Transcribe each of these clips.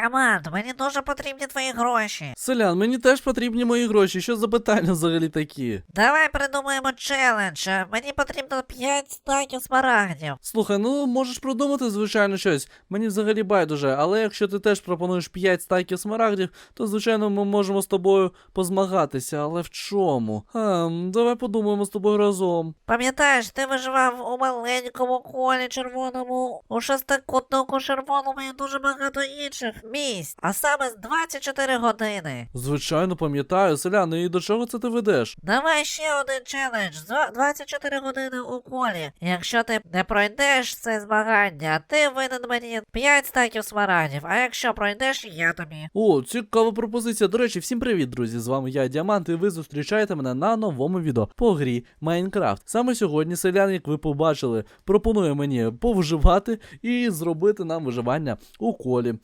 Діамант, мені дуже потрібні твої гроші. Селян, мені теж потрібні мої гроші. Що за питання взагалі такі? Давай придумаємо челендж. Мені потрібно 5 стаків смарагдів. Слухай, ну можеш придумати, звичайно, щось. Мені взагалі байдуже, але якщо ти теж пропонуєш 5 стайків смарагдів, то звичайно ми можемо з тобою позмагатися, але в чому? Хм, давай подумаємо з тобою разом. Пам'ятаєш, ти виживав у маленькому колі червоному, у шестикутнику червоному і дуже багато інших місць, а саме з 24 години. Звичайно, пам'ятаю, селяни, і до чого це ти ведеш? Давай ще один челендж. Зва- 24 години у колі. Якщо ти не пройдеш це змагання, ти винен мені 5 стаків смарагдів, а якщо пройдеш, я тобі. О, цікава пропозиція. До речі, всім привіт, друзі! З вами я, Діамант, і ви зустрічаєте мене на новому відео по грі Майнкрафт. Саме сьогодні селян, як ви побачили, пропонує мені повживати і зробити нам виживання у колі.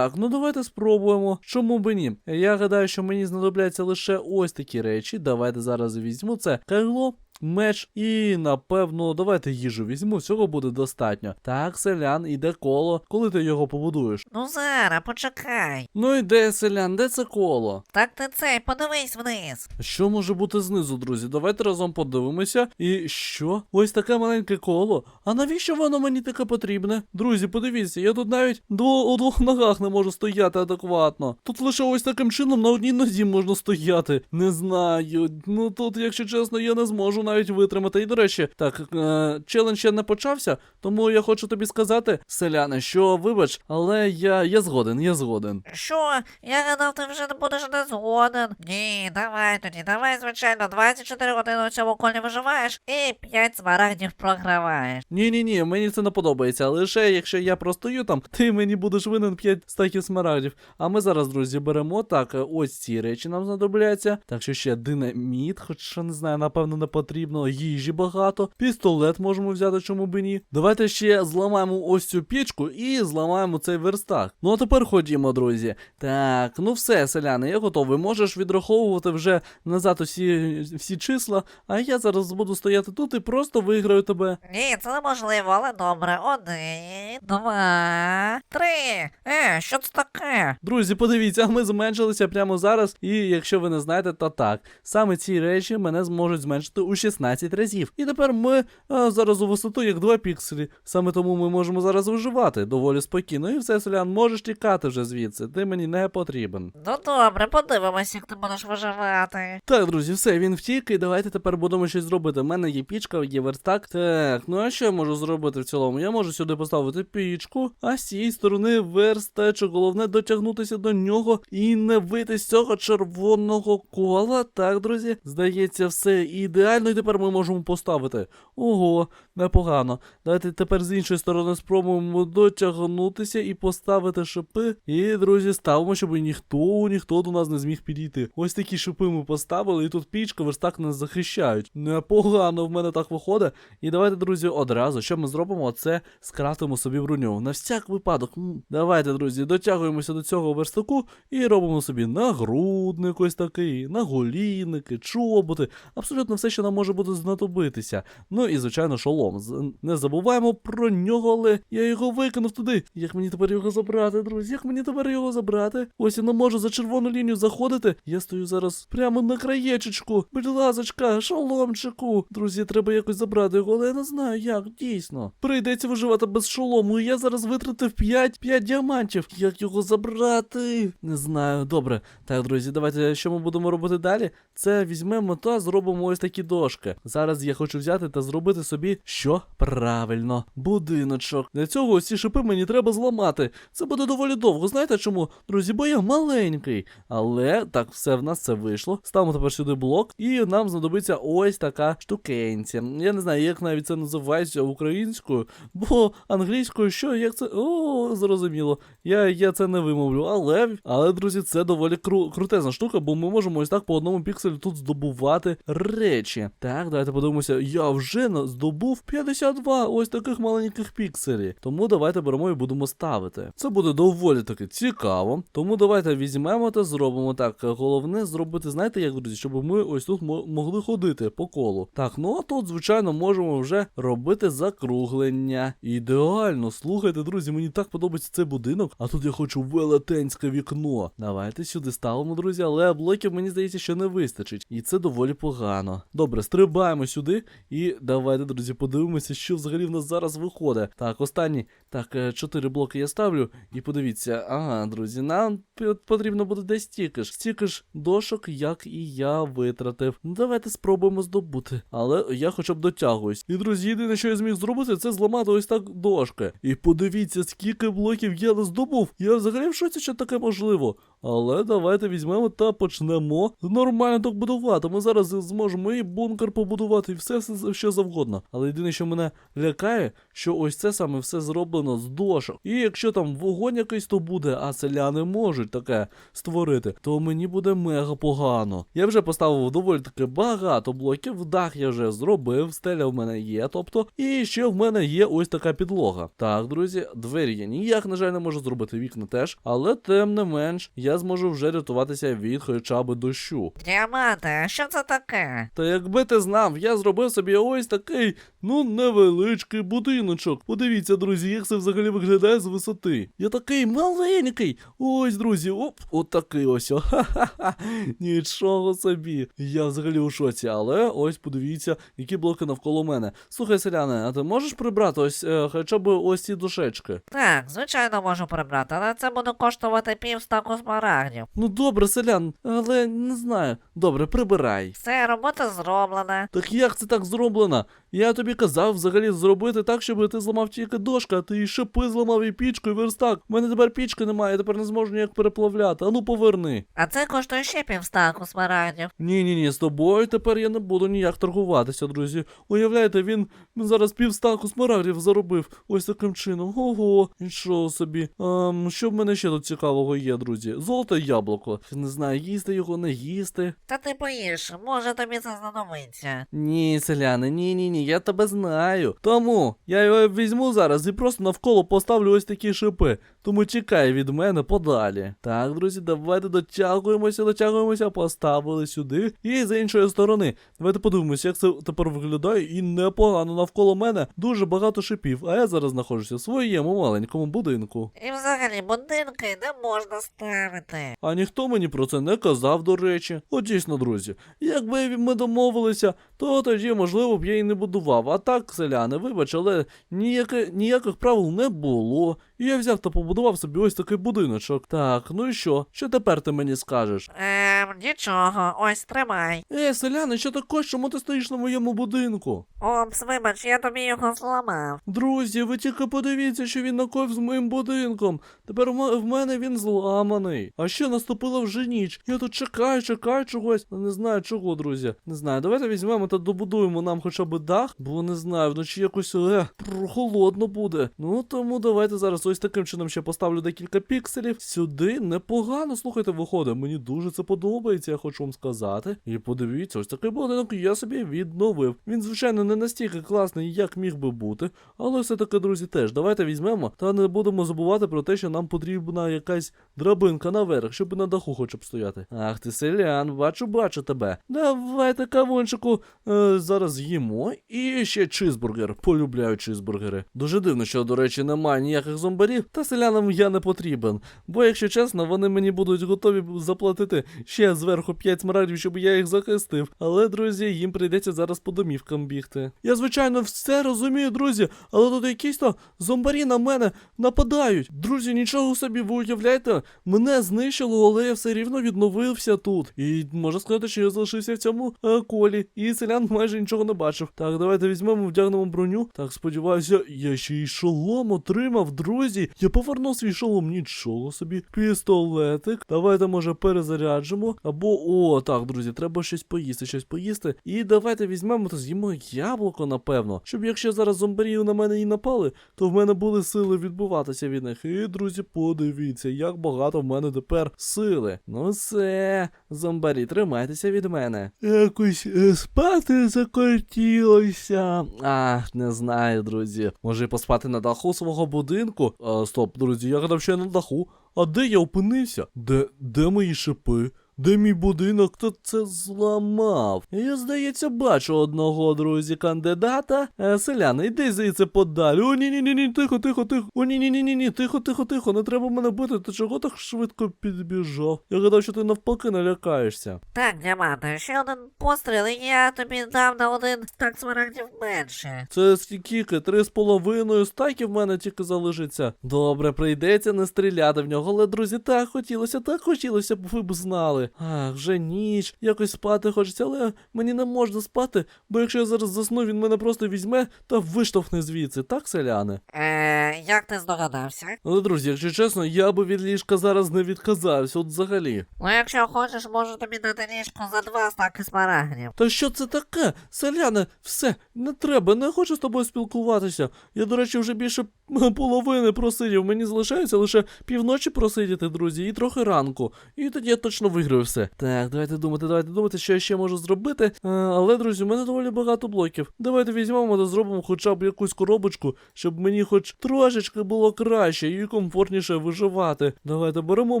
Так, ну давайте спробуємо. Чому би ні? Я гадаю, що мені знадобляться лише ось такі речі. Давайте зараз візьму це кайло. Меч і напевно, давайте їжу візьму, всього буде достатньо. Так, селян, іде коло, коли ти його побудуєш. Ну зараз, почекай. Ну і де селян, де це коло? Так ти цей, подивись вниз. Що може бути знизу, друзі? Давайте разом подивимося. І що? Ось таке маленьке коло. А навіщо воно мені таке потрібне? Друзі, подивіться, я тут навіть дво, у двох ногах не можу стояти адекватно. Тут лише ось таким чином на одній нозі можна стояти. Не знаю. Ну тут, якщо чесно, я не зможу навіть витримати. І до речі, так, е, челендж ще не почався, тому я хочу тобі сказати, селяне, що вибач, але я, я згоден, я згоден. Що? Я гадав, ти вже не будеш не згоден. Ні, давай тоді, давай, звичайно, 24 години у цьому колі виживаєш і 5 смарагдів програваєш. Ні, ні, ні, мені це не подобається. Лише якщо я простою там, ти мені будеш винен 5 стаків смарагдів. А ми зараз, друзі, беремо так, ось ці речі нам знадобляться. Так що ще динаміт, хоча не знаю, напевно, не потрібно. Їжі багато. Пістолет можемо взяти, чому би ні. Давайте ще зламаємо ось цю пічку і зламаємо цей верстак. Ну а тепер ходімо, друзі. Так, ну все, селяни, я готовий. Можеш відраховувати вже назад усі всі числа, а я зараз буду стояти тут і просто виграю тебе. Ні, це неможливо, але добре. Один, два, три. Е, що це таке? Друзі, подивіться, ми зменшилися прямо зараз. І якщо ви не знаєте, то так. Саме ці речі мене зможуть зменшити у 16 разів. І тепер ми а, зараз у висоту як 2 пікселі. Саме тому ми можемо зараз виживати доволі спокійно. І все, селян, можеш тікати вже звідси. Ти мені не потрібен. Ну добре, подивимось, як ти будеш виживати. Так, друзі, все, він втік, і давайте тепер будемо щось зробити. У мене є пічка, є верстак. Так, ну а що я можу зробити в цілому? Я можу сюди поставити пічку, а з цієї сторони верстачок. Головне дотягнутися до нього і не вийти з цього червоного кола. Так, друзі, здається, все ідеально, тепер ми можемо поставити. Ого, непогано. Давайте тепер з іншої сторони спробуємо дотягнутися і поставити шипи. І, друзі, ставимо, щоб ніхто, ніхто до нас не зміг підійти. Ось такі шипи ми поставили, і тут пічка, верстак нас захищають. Непогано в мене так виходить. І давайте, друзі, одразу, що ми зробимо, це скрафтимо собі броню. На всяк випадок. Давайте, друзі, дотягуємося до цього верстаку і робимо собі нагрудник ось такий, наголінники, чоботи. Абсолютно все, що нам може бути знадобитися. Ну і, звичайно, шолом. Не забуваємо про нього, але я його викинув туди. Як мені тепер його забрати, друзі? Як мені тепер його забрати? Ось я не можу за червону лінію заходити. Я стою зараз прямо на краєчечку. Будь ласочка, шоломчику. Друзі, треба якось забрати його, але я не знаю як, дійсно. Прийдеться виживати без шолому, і я зараз витратив 5, 5 діамантів. Як його забрати? Не знаю. Добре. Так, друзі, давайте що ми будемо робити далі? Це візьмемо та зробимо ось такі дошки. Зараз я хочу взяти та зробити собі що? Правильно, будиночок. Для цього ці шипи мені треба зламати. Це буде доволі довго. Знаєте чому? Друзі, бо я маленький. Але так, все в нас це вийшло. Ставимо тепер сюди блок, і нам знадобиться ось така штукенця. Я не знаю, як навіть це називається українською, бо англійською що, як це. О, зрозуміло. Я, я це не вимовлю. Але, але, друзі, це доволі кру, крутезна штука, бо ми можемо ось так по одному пікселю тут здобувати речі. Так, давайте подивимося. Я вже здобув 52 ось таких маленьких пікселів. Тому давайте беремо і будемо ставити. Це буде доволі таки цікаво. Тому давайте візьмемо та зробимо так. Головне зробити, знаєте, як друзі, щоб ми ось тут могли ходити по колу. Так, ну а тут, звичайно, можемо вже робити закруглення. Ідеально, слухайте, друзі, мені так подобається цей будинок, а тут я хочу велетенське вікно. Давайте сюди ставимо, друзі, але блоків мені здається, що не вистачить. І це доволі погано. Добре, стрибаємо сюди і давайте, друзі, подивимося, що взагалі в нас зараз виходить. Так, останні. Так, е, чотири блоки я ставлю. І подивіться, ага, друзі, нам потрібно буде десь стільки ж. Стільки ж дошок, як і я витратив. Ну, давайте спробуємо здобути. Але я хоча б дотягуюсь. І, друзі, єдине, що я зміг зробити, це зламати ось так дошки. І подивіться, скільки блоків я не здобув. Я взагалі в шоці, що таке можливо. Але давайте візьмемо та почнемо нормально так будувати. Ми зараз зможемо і бункер побудувати, і все, все що завгодно. Але єдине, що мене лякає, що ось це саме все зроблено з дошок. І якщо там вогонь якийсь то буде, а селяни можуть таке створити, то мені буде мега погано. Я вже поставив доволі таки багато блоків, дах я вже зробив, стеля в мене є, тобто, і ще в мене є ось така підлога. Так, друзі, двері я ніяк, на жаль, не можу зробити вікна теж, але тим не менш, я зможу вже рятуватися від хоча б дощу. Діаманте, а що це таке? Та якби ти знав, я зробив собі ось такий, ну, невеличкий будиночок. Подивіться, друзі, як це взагалі виглядає з висоти. Я такий маленький. Ось, друзі, оп, от ось. Ха-ха-ха. Нічого собі. Я взагалі у шоці, але ось подивіться, які блоки навколо мене. Слухай, селяне, а ти можеш прибрати ось е, хоча б ось ці дошечки? Так, звичайно можу прибрати, але це буде коштувати пів стаку смарагдів. Ну добре, селян, але не знаю. Добре, прибирай. Все, робота зроблена. Так як це так зроблено? Я тобі казав взагалі зробити так, щоб ти зламав тільки дошка, а ти і шипи зламав і пічку, і верстак. У мене тепер пічки немає, я тепер не зможу ніяк переплавляти. Ану поверни. А це коштує ще пів стаку смарагдів. Ні, ні, ні, з тобою тепер я не буду ніяк торгуватися, друзі. Уявляєте, він зараз півстаку смарагдів заробив ось таким чином. Ого, нічого собі. Ем, що в мене ще тут цікавого є, друзі? Золоте яблуко. Не знаю, їсти його, не їсти. Та ти поїш, може тобі це знадобиться. Ні, селяни, ні, ні, ні, я тебе знаю. Тому я його візьму зараз і просто навколо поставлю ось такі шипи. Тому чекай від мене подалі. Так, друзі, давайте дотягуємося, дотягуємося, поставили сюди. І з іншої сторони. Давайте подивимося, як це тепер виглядає. І непогано навколо мене дуже багато шипів. А я зараз знаходжуся в своєму маленькому будинку. І взагалі будинки не можна ставити. А ніхто мені про це не казав, до речі. От дійсно, друзі, якби ми домовилися, то тоді, можливо, б я і не будував. А так, селяни, вибач, але ніяке, ніяких правил не було. І я взяв та побудував собі ось такий будиночок. Так, ну і що? Що тепер ти мені скажеш? Ем, нічого, ось тримай. Е, селяни, що таке? Чому ти стоїш на моєму будинку? Опс, вибач, я тобі його зламав. Друзі, ви тільки подивіться, що він накоїв з моїм будинком. Тепер в мене він зламаний. А ще наступила вже ніч. Я тут чекаю, чекаю чогось. Ну, Не знаю чого, друзі. Не знаю. Давайте візьмемо та добудуємо нам хоча б дах, бо не знаю, вночі якось е, прохолодно буде. Ну тому давайте зараз ось таким чином ще поставлю декілька пікселів. Сюди непогано, слухайте, виходить. Мені дуже це подобається, я хочу вам сказати. І подивіться, ось такий будинок я собі відновив. Він, звичайно, не настільки класний, як міг би бути. Але все-таки, друзі, теж давайте візьмемо та не будемо забувати про те, що нам потрібна якась драбинка наверх, щоб на даху хоча б стояти. Ах ти селян, бачу, бачу тебе. Давайте кавунчику е, зараз з'їмо. І ще чизбургер. Полюбляю чизбургери. Дуже дивно, що, до речі, немає ніяких зомбарів, та селянам я не потрібен. Бо, якщо чесно, вони мені будуть готові заплатити ще зверху 5 смарагдів, щоб я їх захистив. Але, друзі, їм прийдеться зараз по домівкам бігти. Я, звичайно, все розумію, друзі, але тут якісь то зомбарі на мене нападають. Друзі, нічого собі, ви уявляєте, мене знищило, але я все рівно відновився тут. І можна сказати, що я залишився в цьому е, колі, і селян майже нічого не бачив. Так, давайте візьмемо, вдягнемо броню. Так, сподіваюся, я ще й шолом отримав, друзі. Я повернув свій шолом, нічого собі. Пістолетик. Давайте, може, перезаряджимо. Або, о, так, друзі, треба щось поїсти, щось поїсти. І давайте візьмемо та з'їмо яблуко, напевно. Щоб якщо зараз зомбарів на мене і напали, то в мене були сили відбуватися від них. І, друзі, подивіться, як багато в мене тепер сили. Ну все, зомбарі, тримайтеся від мене. Якось е, спати закортілося. Ах, не знаю, друзі. Може поспати на даху свого будинку? А, стоп, друзі, я гадав, що я на даху. А де я опинився? Де, де мої шипи? Де мій будинок? Хто це зламав? Я, здається, бачу одного, друзі, кандидата. Е, селяни, йди звідси подалі. О, ні, ні, ні, ні, тихо, тихо, тихо. О, ні, ні, ні, ні, ні, тихо, тихо, тихо. Не треба мене бити. Ти чого так швидко підбіжав? Я гадав, що ти навпаки налякаєшся. Так, діаманте, ще один постріл, і я тобі дам на один стак смарагдів менше. Це скільки? Три з половиною стаки в мене тільки залишиться. Добре, прийдеться не стріляти в нього, але друзі, так хотілося, так хотілося б ви б знали. Ах, вже ніч, якось спати хочеться, але мені не можна спати, бо якщо я зараз засну, він мене просто візьме та виштовхне звідси, так, селяни? Е, як ти здогадався? Але, друзі, якщо чесно, я би від ліжка зараз не відказався, от взагалі. Ну, якщо хочеш, можу тобі дати ліжко за два стаки смарагдів. Та що це таке? Селяне, все, не треба, не хочу з тобою спілкуватися. Я, до речі, вже більше половини просидів. Мені залишається лише півночі просидіти, друзі, і трохи ранку. І тоді я точно виграю все. Так, давайте думати, давайте думати, що я ще можу зробити. Е, але, друзі, у мене доволі багато блоків. Давайте візьмемо та зробимо хоча б якусь коробочку, щоб мені хоч трошечки було краще і комфортніше виживати. Давайте беремо,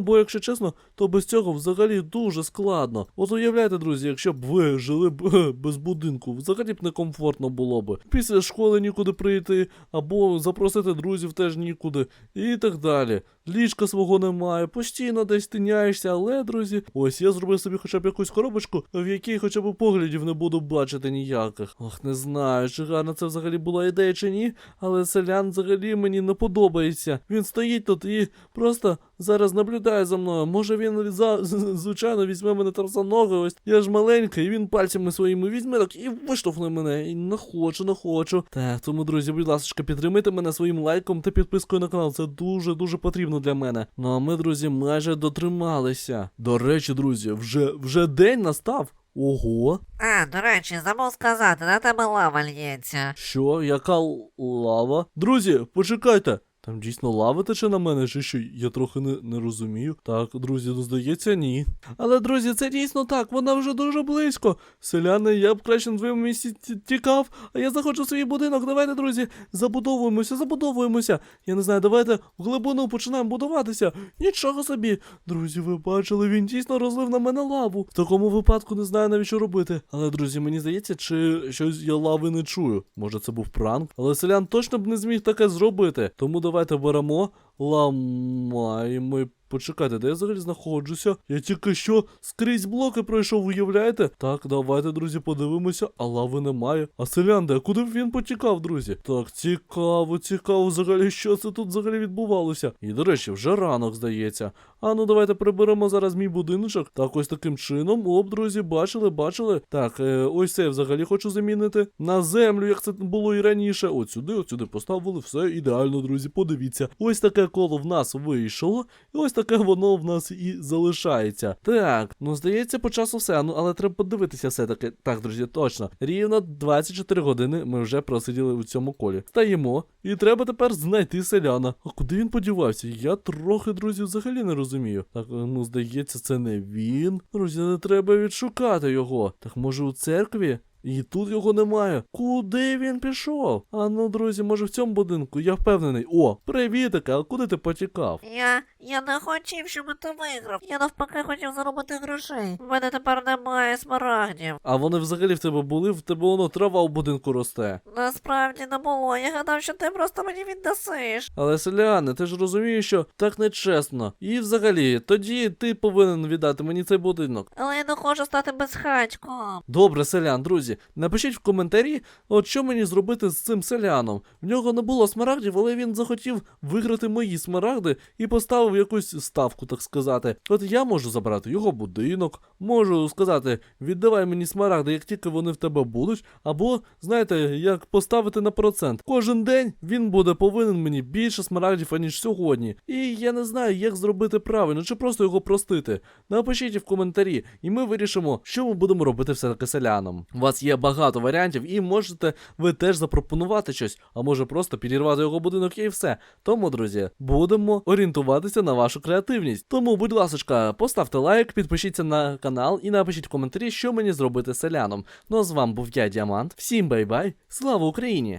бо, якщо чесно, то без цього взагалі дуже складно. От уявляєте, друзі, якщо б ви жили б е, без будинку, взагалі б некомфортно було б. Після школи нікуди прийти, або запросити друзів теж нікуди, і так далі. Ліжка свого немає, постійно десь тиняєшся, але, друзі, ось я зробив собі хоча б якусь коробочку, в якій хоча б поглядів не буду бачити ніяких. Ох, не знаю, чи гарна це взагалі була ідея чи ні, але селян взагалі мені не подобається. Він стоїть тут і просто зараз наблюдає за мною. Може він за звичайно візьме мене за ноги, ось я ж маленький, і він пальцями своїми візьме так і виштовхне мене. І не хочу, не хочу. Так, тому, друзі, будь ласка, підтримайте мене своїм лайком та підпискою на канал. Це дуже дуже потрібно для мене. Ну а ми, друзі, майже дотрималися. До речі, друзі, вже вже день настав. Ого. А, до речі, забув сказати, на тебе лава лється. Що? Яка лава? Друзі, почекайте. Там дійсно лава тече на мене, чи що? Я трохи не, не розумію. Так, друзі, ну, здається, ні. Але, друзі, це дійсно так, вона вже дуже близько. Селяни, я б краще на твоєму місці тікав, а я заходжу в свій будинок. Давайте, друзі, забудовуємося, забудовуємося. Я не знаю, давайте в глибину починаємо будуватися. Нічого собі. Друзі, ви бачили, він дійсно розлив на мене лаву. В такому випадку не знаю навіть що робити. Але, друзі, мені здається, чи щось я лави не чую. Може, це був пранк? Але селян точно б не зміг таке зробити. Тому давайте беремо, ламаємо. Почекайте, де я взагалі знаходжуся? Я тільки що скрізь блоки пройшов, уявляєте? Так, давайте, друзі, подивимося, а лави немає. А селян, де куди б він потікав, друзі? Так, цікаво, цікаво, взагалі, що це тут взагалі відбувалося. І, до речі, вже ранок, здається. А ну давайте приберемо зараз мій будиночок. Так, ось таким чином. Оп, друзі, бачили, бачили. Так, е, ось це я взагалі хочу замінити. На землю, як це було і раніше. От сюди, от сюди поставили, все ідеально, друзі. Подивіться. Ось таке коло в нас вийшло. І ось таке воно в нас і залишається. Так, ну здається, по часу все. Ну, але треба подивитися все-таки. Так, друзі, точно. Рівно 24 години ми вже просиділи у цьому колі. Стаємо. І треба тепер знайти селяна. А куди він подівався? Я трохи, друзі, взагалі не розумію. Так, ну здається, це не він. Друзі, не треба відшукати його. Так може у церкві? І тут його немає. Куди він пішов? А ну, друзі, може в цьому будинку? Я впевнений. О, привітика, а куди ти потікав? Я. я не хотів, щоб ти виграв. Я навпаки хотів заробити грошей. У мене тепер немає смарагдів. А вони взагалі в тебе були, в тебе воно трава в будинку росте. Насправді не було. Я гадав, що ти просто мені віддасиш. Але селяни, ти ж розумієш, що так нечесно. І взагалі, тоді ти повинен віддати мені цей будинок. Але я не хочу стати безхатьком. Добре, селян, друзі, друзі, напишіть в коментарі, от що мені зробити з цим селяном. В нього не було смарагдів, але він захотів виграти мої смарагди і поставив якусь ставку, так сказати. От я можу забрати його будинок, можу сказати, віддавай мені смарагди, як тільки вони в тебе будуть, або, знаєте, як поставити на процент. Кожен день він буде повинен мені більше смарагдів, аніж сьогодні. І я не знаю, як зробити правильно, чи просто його простити. Напишіть в коментарі, і ми вирішимо, що ми будемо робити все-таки селянам. У вас є багато варіантів, і можете ви теж запропонувати щось, а може просто підірвати його будинок і все. Тому, друзі, будемо орієнтуватися на вашу креативність. Тому, будь ласка, поставте лайк, підпишіться на канал і напишіть в коментарі, що мені зробити селяном. Ну а з вами був я, Діамант. Всім бай-бай, слава Україні!